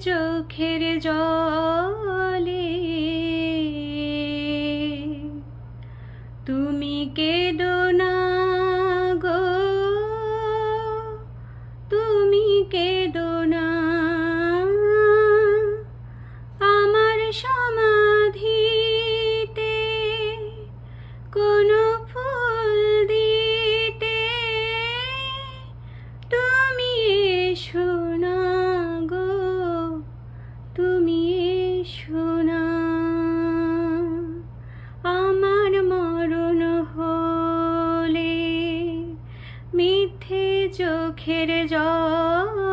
চোখের জলে। তুমি কেঁদো না গো তুমি কেঁদো না। আমার সমাধিতে কোনো ফুল মিথ্যে চোখের জল।